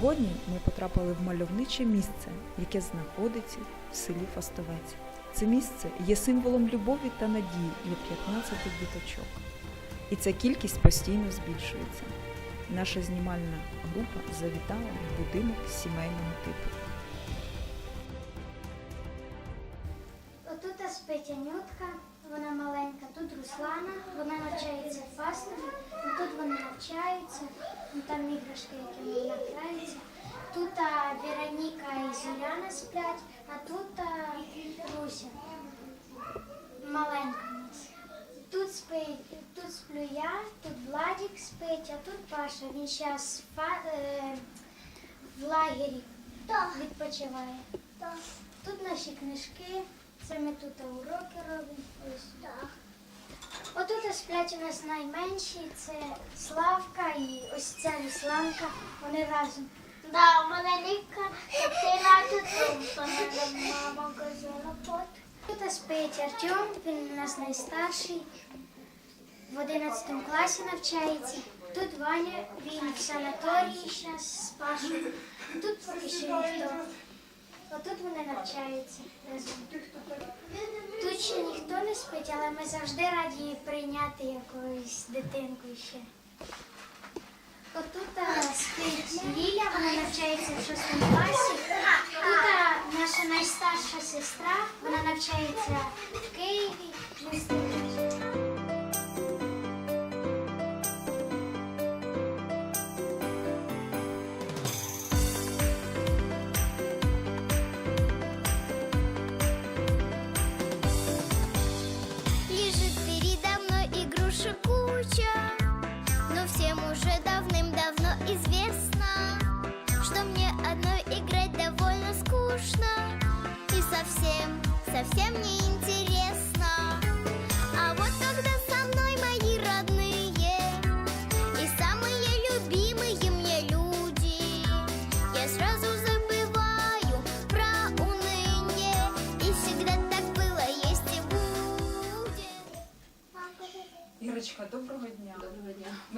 Сьогодні ми потрапили в мальовниче місце, яке знаходиться в селі Фастовець. Це місце є символом любові та надії для 15 діточок. І ця кількість постійно збільшується. Наша знімальна група завітала в будинок сімейного типу. Отут спить Анютка, вона маленька, тут Руслана, вона навчається в Фастові, тут вони навчаються, ну, там іграшки, які вони граються. Тут Вероніка і Зоряна сплять, а тут Руся, маленька. Тут спить, тут сплю я, тут Владик спить, а тут Паша. Він зараз е, в лагері відпочиває. Тут наші книжки, це ми тут уроки робимо. Ось. Отут сплять у нас найменші, це Славка і ось ця Русланка. Вони разом. Да, у мене ліпка, чотири тут, мама казала пот. Тут спить Артем, він у нас найстарший, в 11 класі навчається. Тут Ваня, він в санаторії зараз з Пашою. Тут поки що ніхто. Отут вони навчаються. Тут ще ніхто не спить, але ми завжди раді прийняти якусь дитинку ще. Отут спить Ліля, вона навчається в шостому класі. Тут наша найстарша сестра, вона навчається в Києві.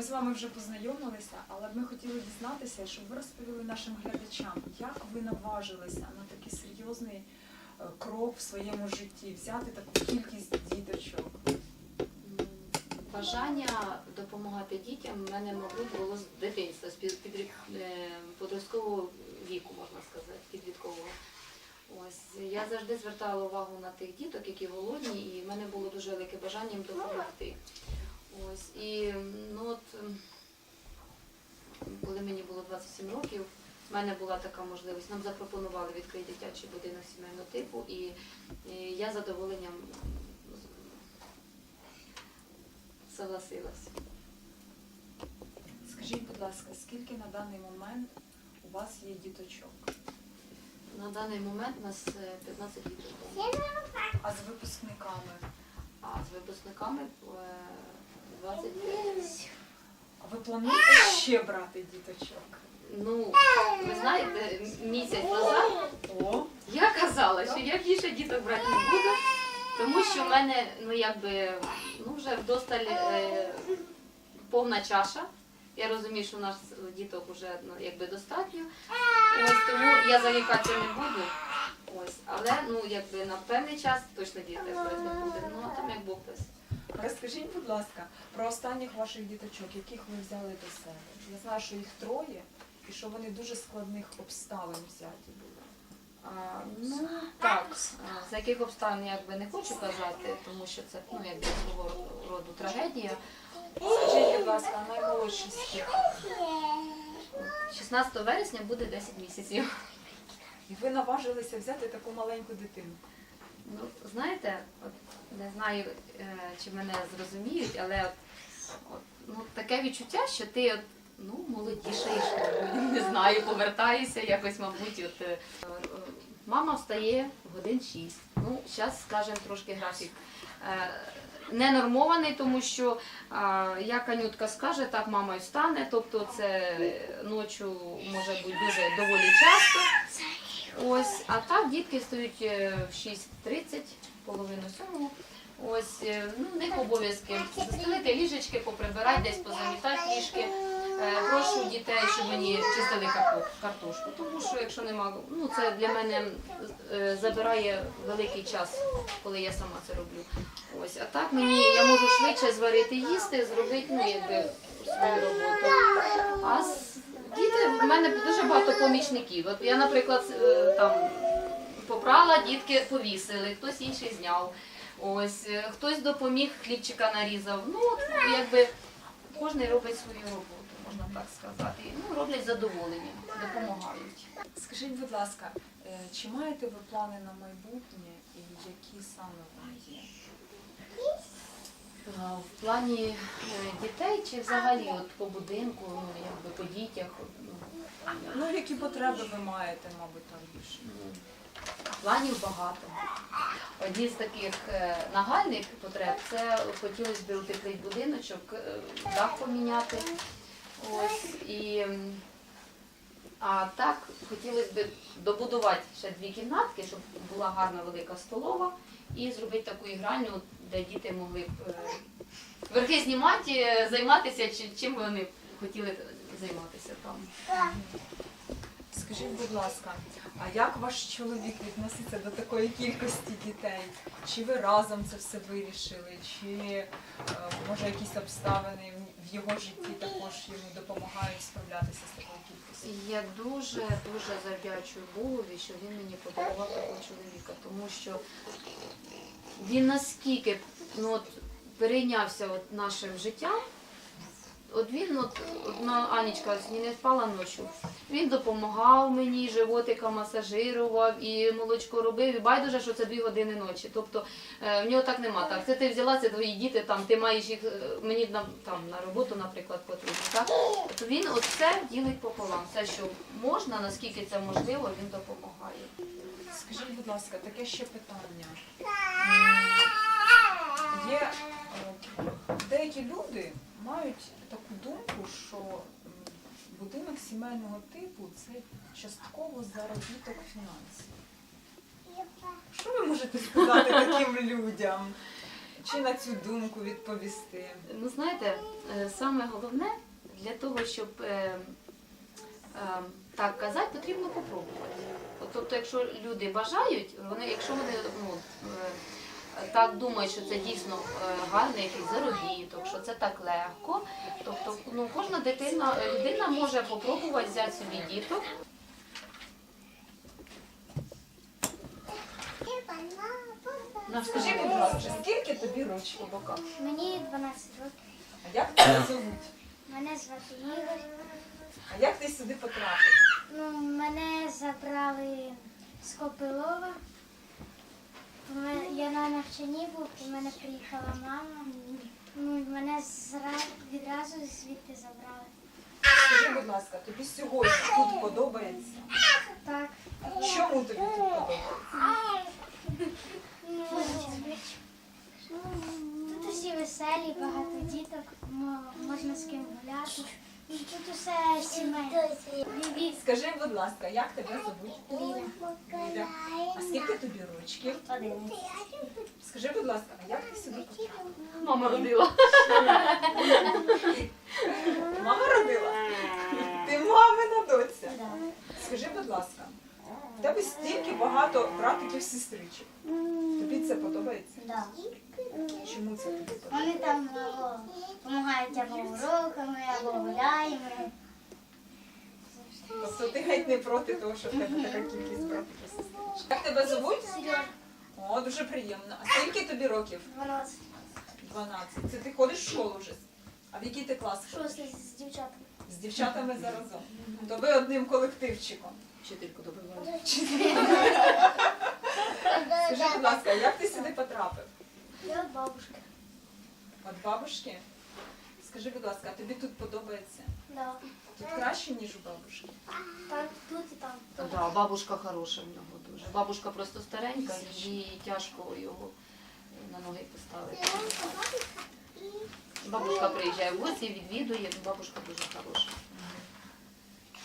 З вами вже познайомилися, але ми хотіли дізнатися, щоб ви розповіли нашим глядачам, як ви наважилися на такий серйозний е, крок в своєму житті, взяти таку кількість діточок. Бажання допомагати дітям в мене, мабуть, було з дитинства, з під- е, віку, можна сказати, підліткового. Ось я завжди звертала увагу на тих діток, які голодні, і в мене було дуже велике бажання їм допомогти. Ось і ну от ем, коли мені було 27 років, в мене була така можливість. Нам запропонували відкрити дитячий будинок сімейного типу, і, і я з задоволенням согласилась. Скажіть, будь ласка, скільки на даний момент у вас є діточок? На даний момент у нас е, 15 діток, А з випускниками? а з випускниками е, 25. А ви плануєте ще брати діточок? Ну, ви знаєте, місяць назад О, я казала, що я більше діток брати не буду, тому що в мене ну якби ну вже вдосталь е, повна чаша. Я розумію, що у нас діток вже ну, якби достатньо. Ось тому я зарікатися не буду. Ось, але ну якби на певний час точно діток брати не буде. Ну а там як Бог дасть. Розкажіть, будь ласка, про останніх ваших діточок, яких ви взяли до себе. Я знаю, що їх троє, і що вони дуже складних обставин взяті були. А, ну так, за яких обставин я якби не хочу казати, тому що це ну якби свого роду трагедія. Скажіть, будь ласка, наймолодший з них. 16 вересня буде 10 місяців. І ви наважилися взяти таку маленьку дитину. Ну, знаєте, от не знаю, е, чи мене зрозуміють, але от, от, ну, таке відчуття, що ти от, ну, молодішаєш, мабуть, не знаю, повертаєшся якось, мабуть. От, е, е, мама встає годин 6. Ну, зараз, скажемо, трошки графік. е, Ненормований, тому що а, як Анютка скаже, так мама й встане. Тобто це ночі може бути дуже доволі часто. Ось, а так дітки стають е, в 6.30, половину сьомого. Ось, е, ну, в обов'язки застелити ліжечки, поприбирати, десь позамітати трішки. Е, Прошу дітей, щоб мені чистили картошку, тому що якщо нема, ну це для мене забирає великий час, коли я сама це роблю. Ось, а так мені я можу швидше зварити їсти, зробити ну, якби, свою роботу. Мене дуже багато помічників. От я, наприклад, е, там попрала, дітки повісили, хтось інший зняв. Ось е, хтось допоміг, хлібчика нарізав. Ну, от, якби кожен робить свою роботу, можна так сказати. Ну, роблять з задоволенням, допомагають. Скажіть, будь ласка, е, чи маєте ви плани на майбутнє і які саме вони є? В плані дітей чи взагалі от по будинку, ну якби по дітях. ну, Ну, які потреби ви маєте, мабуть, там більше? Планів багато. Одні з таких е, нагальних потреб це хотілося б утеплити будиночок, е, дах поміняти. Ось, і, а так хотілося б добудувати ще дві кімнатки, щоб була гарна велика столова, і зробити таку ігральню, де діти могли б е, верхи знімати, займатися, чим вони хотіли займатися там. Скажіть, будь ласка, а як ваш чоловік відноситься до такої кількості дітей? Чи ви разом це все вирішили? Чи е, може якісь обставини в його житті також йому допомагають справлятися з такою кількістю? Я дуже дуже завдячую Богові, що він мені подарував такого чоловіка, тому що він наскільки ну, от, перейнявся от, нашим життям. От він, от, одна Анічка не спала ночі. Він допомагав мені, животика масажирував і молочко робив. І байдуже, що це дві години ночі. Тобто е, в нього так нема. Так, це ти взяла, це твої діти, там ти маєш їх е, мені на там на роботу, наприклад, потрібно. Так От він оце ділить пополам. Все, що можна, наскільки це можливо, він допомагає. Скажіть, будь ласка, таке ще питання. Є е, деякі люди мають таку думку, що будинок сімейного типу це частково заробіток фінансів. Що ви можете сказати таким людям? Чи на цю думку відповісти? Ну, знаєте, е, саме головне для того, щоб е, е, так казати, потрібно попробувати. От, Тобто, якщо люди бажають, вони, якщо вони ну, е, так думають, що це дійсно е, гарний якийсь заробіток, що це так легко, тобто ну, кожна дитина, людина може попробувати взяти собі діток. Ну, Скажи, будь ласка, скільки тобі років по боках? Мені 12 років. А як тебе зовуть? Мене звати Ігор. А як ти сюди потрапив? Ну, мене забрали з Копилова. Я на навчанні був, у мене приїхала мама. Ну, мене відразу звідти забрали. Скажи, будь ласка, тобі сьогодні тут подобається? Так. Чому тобі тут подобається? Тут усі веселі, багато діток, можна з ким гуляти. Тут усе сімейне. Скажи, будь ласка, як тебе? Ліля. Ліля. А скільки тобі рочків? Одинадцять. Скажи, будь ласка, а як ти сюди потрапила? Мама родила. Мама родила? Ти мамина доця. Скажи, будь ласка, в тебе стільки багато братиків сестричок. Тобі це подобається? Да. Чому це тобі подобається? Вони там або допомагають або уроками, або гуляємо. Тобто ти геть не проти того, що в тебе така кількість братиків сестричок. Як тебе звуть? Серйозно. О, дуже приємно. А скільки тобі років? 12. 12. Це ти ходиш в школу вже? А в який ти клас? Шостий з дівчатами. З дівчатами заразом. То ви одним колективчиком. Вчительку добиваю. Скажи, будь ласка, як ти сюди потрапив? Я от бабушки. От бабушки? Скажи, будь ласка, а тобі тут подобається? Да. Тут краще, ніж у бабушки? Так, тут і там. Да, бабушка хороша в нього дуже. Бабушка просто старенька, їй тяжко його на ноги поставити. Бабушка приїжджає в гості, відвідує, ну, бабушка дуже хороша.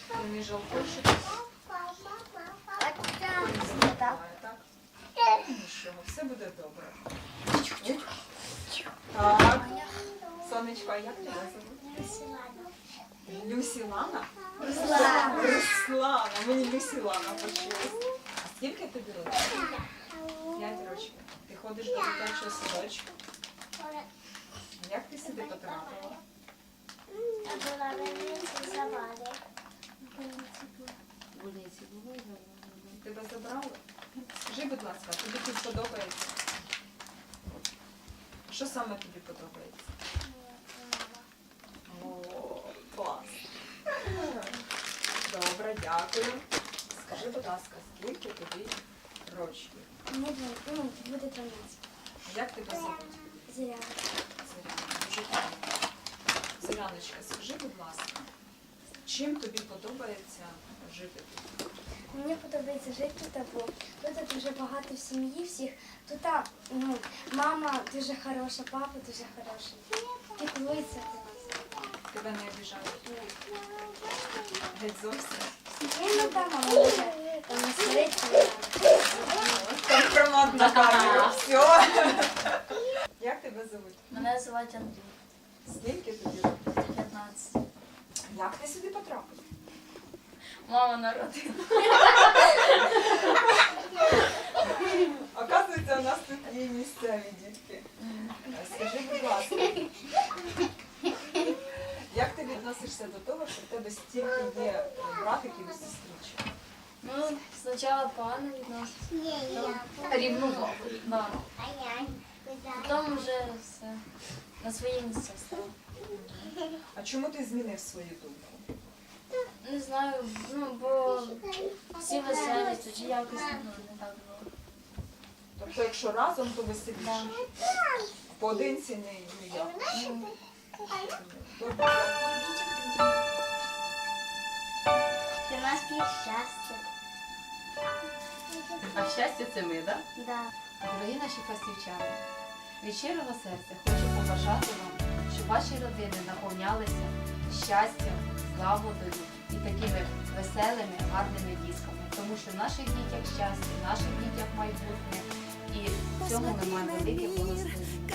Ну, не жалкуєш, що Так. немає, так? Нічого, все буде добре. Так. Сонечко, а як тебе звуть? Руслана? Руслана. Руслана, мені Люсілана почулась. А скільки тобі років? П'ять років. Ти ходиш до дитячого садочку? Як ти сюди потрапила? Була виниці завади. В больниці було. Тебе забрали? Скажи, будь ласка, тобі тут подобається? Що саме тобі подобається? О, клас. Добре, дякую. Скажи, будь ласка, скільки тобі років? Не буде, ну, буде 12. Як тебе звуть? Зря. Зоряна, дуже. Зоряночка, скажи, будь ласка, чим тобі подобається жити тут? Мені подобається жити тут, бо тут дуже багато в сім'ї всіх. Тут ну, мама дуже хороша, папа дуже хороший. Піклується про нас. Тебе не обіжають? Геть зовсім? Компромат на камеру. Все. Як тебе звуть? Мене звати Андрій, Скільки тобі років? 15. Як ти сюди потрапив? Мама народила. Оказується, у нас тут є місцеві дітки. Скажи, будь ласка, відносишся до того, що в тебе стільки є братиків і сестричок? Ну, спочатку погано відносився. Рівнував. Да. Потім вже все на свої місця став. А чому ти змінив свою думку? Не знаю, ну бо всі веселі, тоді якось ну, не так було. Тобто, якщо разом, то веселіше. Поодинці не ніяк. Ну, У нас є щастя. А щастя це ми, так? Да. Дорогі наші фастівчани, від щирого серця хочу побажати вам, щоб ваші родини наповнялися щастям, злагодою і такими веселими, гарними дісками. Тому що в наших дітях щастя, в наших дітях майбутнє. І в цьому маємо велике благословення.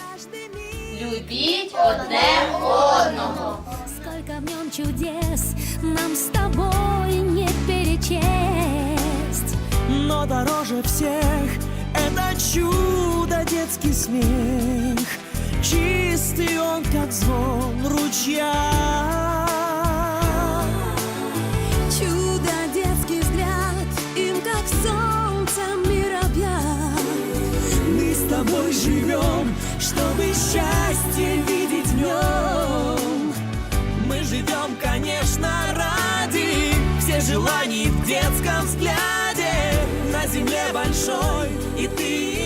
Любіть одне одного. Сколько в нем чудес нам с тобой не перечесть. Но дороже всех это чудо детский смех Чистый он, как звон ручья Чудо детский взгляд, им как солнце мир объят. Мы с тобой живем, чтобы счастье видеть в нем. Мы живем, конечно, ради всех желаний в детском взгляде. На земле большой, и ты